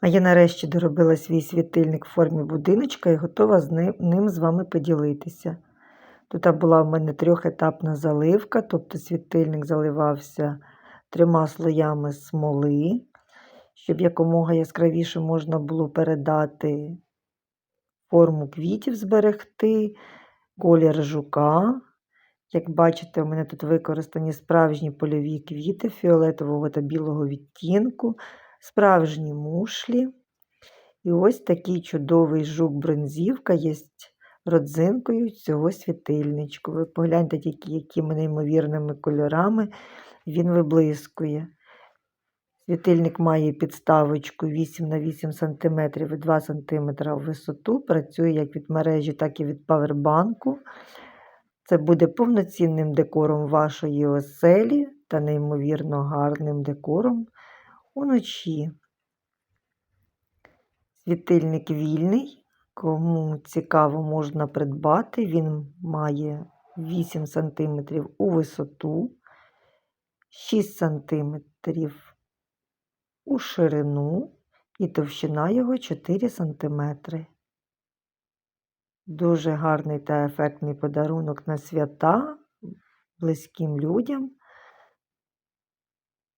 А я нарешті доробила свій світильник в формі будиночка і готова з ним, з вами поділитися. Тут була в мене трьохетапна заливка, тобто світильник заливався трьома слоями смоли, щоб якомога яскравіше можна було передати форму квітів зберегти, колір жука. Як бачите, у мене тут використані справжні польові квіти фіолетового та білого відтінку, справжні мушлі. І ось такий чудовий жук бронзівка є родзинкою цього світильничку. Ви погляньте тільки, якими неймовірними кольорами він виблискує. Світильник має підставочку 8 на 8 см і 2 см в висоту. Працює як від мережі, так і від павербанку. Це буде повноцінним декором вашої оселі та неймовірно гарним декором уночі. Світильник вільний, кому цікаво, можна придбати. Він має 8 см у висоту, 6 см у ширину і товщина його 4 см. Дуже гарний та ефектний подарунок на свята близьким людям.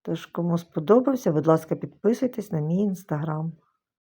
Тож, кому сподобався, будь ласка, підписуйтесь на мій інстаграм.